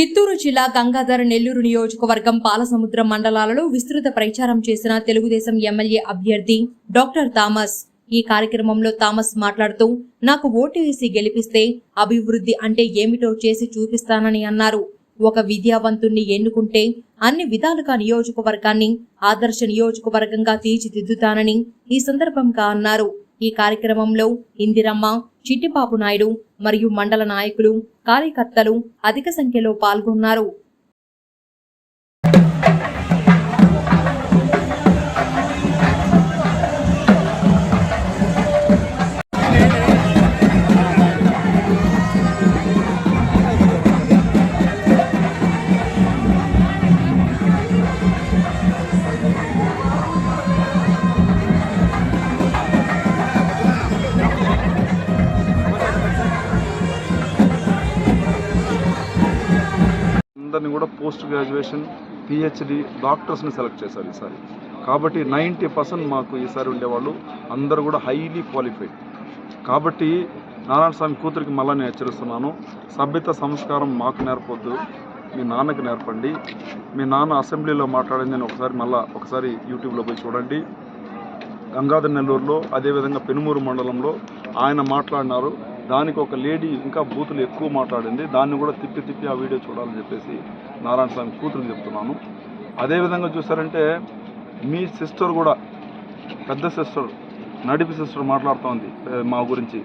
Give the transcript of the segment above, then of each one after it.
చిత్తూరు జిల్లా గంగాధర నెల్లూరు నియోజకవర్గం పాలసముద్రం మండలాలలో విస్తృత ప్రచారం చేసిన తెలుగుదేశం ఎమ్మెల్యే అభ్యర్థి డాక్టర్ థామస్. ఈ కార్యక్రమంలో థామస్ మాట్లాడుతూ నాకు ఓటు వేసి గెలిపిస్తే అభివృద్ధి అంటే ఏమిటో చేసి చూపిస్తానని అన్నారు. ఒక విద్యావంతుణ్ణి ఎన్నుకుంటే అన్ని విధాలుగా నియోజకవర్గాన్ని ఆదర్శ నియోజకవర్గంగా తీర్చిదిద్దుతానని ఈ సందర్భంగా అన్నారు. ఈ కార్యక్రమంలో ఇందిరమ్మ చిట్టిబాబు నాయుడు మరియు మండల నాయకులు కార్యకర్తలు అధిక సంఖ్యలో పాల్గొన్నారు. అందరిని కూడా పోస్ట్ గ్రాడ్యుయేషన్ పిహెచ్డి డాక్టర్స్ని సెలెక్ట్ చేశారు ఈసారి. కాబట్టి నైంటీ పర్సెంట్ మాకు ఈసారి ఉండేవాళ్ళు అందరూ కూడా హైలీ క్వాలిఫైడ్. కాబట్టి నారాయణ స్వామి కూతురికి మళ్ళీ నేను హెచ్చరిస్తున్నాను సభ్యత సంస్కారం మాకు నేర్పొద్దు మీ నాన్నకి నేర్పండి మీ నాన్న అసెంబ్లీలో మాట్లాడింది నేను ఒకసారి మళ్ళీ ఒకసారి యూట్యూబ్లో పోయి చూడండి. గంగాధర్ నెల్లూరులో అదేవిధంగా పెనుమూరు మండలంలో ఆయన మాట్లాడినారు. దానికి ఒక లేడీ ఇంకా బూతులు ఎక్కువ మాట్లాడింది. దాన్ని కూడా తిప్పి తిప్పి ఆ వీడియో చూడాలని చెప్పేసి నారాయణ స్వామి కూతురు చెప్తున్నాను. అదేవిధంగా చూసారంటే మీ సిస్టర్ కూడా పెద్ద సిస్టర్ నడిపి సిస్టర్ మాట్లాడుతోంది మా గురించి.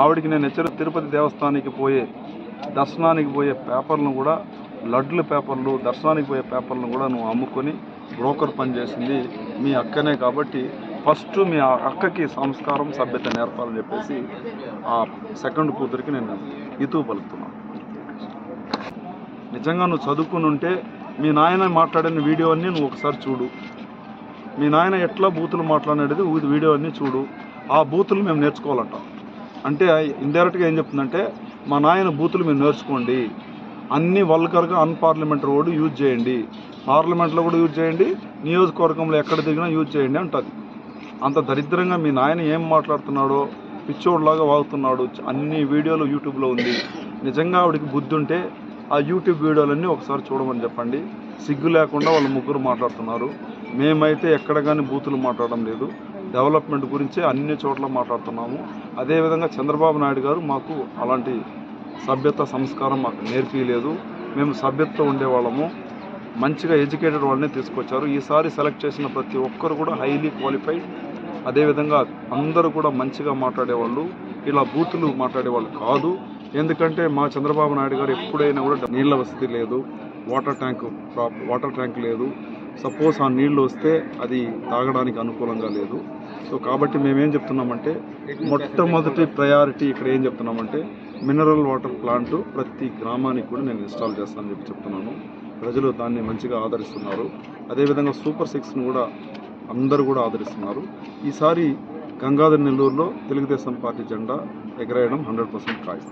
ఆవిడికి నేను హెచ్చరి తిరుపతి దేవస్థానానికి పోయే దర్శనానికి పోయే పేపర్లను కూడా లడ్ల పేపర్లు దర్శనానికి పోయే పేపర్లను కూడా నువ్వు అమ్ముకొని బ్రోకర్ పని చేసింది మీ అక్కనే కాబట్టి ఫస్ట్ మీ ఆ అక్కకి సంస్కారం సభ్యత నేర్పాలని చెప్పేసి ఆ సెకండ్ కూతురికి నేను ఇతూ పలుకుతున్నాను. నిజంగా నువ్వు చదువుకుని ఉంటే మీ నాయన మాట్లాడిన వీడియో అన్నీ నువ్వు ఒకసారి చూడు. మీ నాయన ఎట్లా బూతులు మాట్లాడేది వీడియో అన్నీ చూడు. ఆ బూతులు మేము నేర్చుకోవాలంట. అంటే ఇండైరెక్ట్గా ఏం చెప్తుందంటే మా నాయన బూతులు మీరు నేర్చుకోండి. అన్ని వల్గర్గా అన్పార్లమెంటరీ ఓడు యూజ్ చేయండి. పార్లమెంట్లో కూడా యూజ్ చేయండి. నియోజకవర్గంలో ఎక్కడ దిగినా యూజ్ చేయండి అంటుంది. అంత దరిద్రంగా మీ నాయన ఏం మాట్లాడుతున్నాడో పిచ్చోడ్లాగా వాగుతున్నాడు. అన్ని వీడియోలు యూట్యూబ్లో ఉంది. నిజంగా ఆవిడకి బుద్ధి ఉంటే ఆ యూట్యూబ్ వీడియోలన్నీ ఒకసారి చూడమని చెప్పండి. సిగ్గు లేకుండా వాళ్ళు ముగ్గురు మాట్లాడుతున్నారు. మేమైతే ఎక్కడ కానీ బూతులు మాట్లాడడం లేదు. డెవలప్మెంట్ గురించి అన్ని చోట్ల మాట్లాడుతున్నాము. అదేవిధంగా చంద్రబాబు నాయుడు గారు మాకు అలాంటి సభ్యత సంస్కారం మాకు నేర్పించలేదు మేము సభ్యతతో ఉండేవాళ్ళము. మంచిగా ఎడ్యుకేటెడ్ వాళ్ళని తీసుకొచ్చారు. ఈసారి సెలెక్ట్ చేసిన ప్రతి ఒక్కరు కూడా హైలీ క్వాలిఫైడ్ అదేవిధంగా అందరూ కూడా మంచిగా మాట్లాడేవాళ్ళు ఇలా బూతులు మాట్లాడేవాళ్ళు కాదు. ఎందుకంటే మా చంద్రబాబు నాయుడు గారు ఎప్పుడైనా కూడా నీళ్ళ వసతి లేదు వాటర్ ట్యాంక్ వాటర్ ట్యాంక్ లేదు. సపోజ్ ఆ నీళ్ళు వస్తే అది తాగడానికి అనుకూలంగా లేదు. సో కాబట్టి మేమేం చెప్తున్నామంటే మొట్టమొదటి ప్రయారిటీ ఇక్కడ ఏం చెప్తున్నామంటే మినరల్ వాటర్ ప్లాంట్ ప్రతి గ్రామానికి కూడా నేను ఇన్స్టాల్ చేస్తానని చెప్పి చెప్తున్నాను. ప్రజలు దాన్ని మంచిగా ఆదరిస్తున్నారు. అదేవిధంగా సూపర్ సిక్స్ను కూడా అందరూ కూడా ఆదరిస్తున్నారు. ఈసారి గంగాధర్ నెల్లూరులో తెలుగుదేశం పార్టీ జెండా ఎగరేయడం హండ్రెడ్ పర్సెంట్ ఖాయం.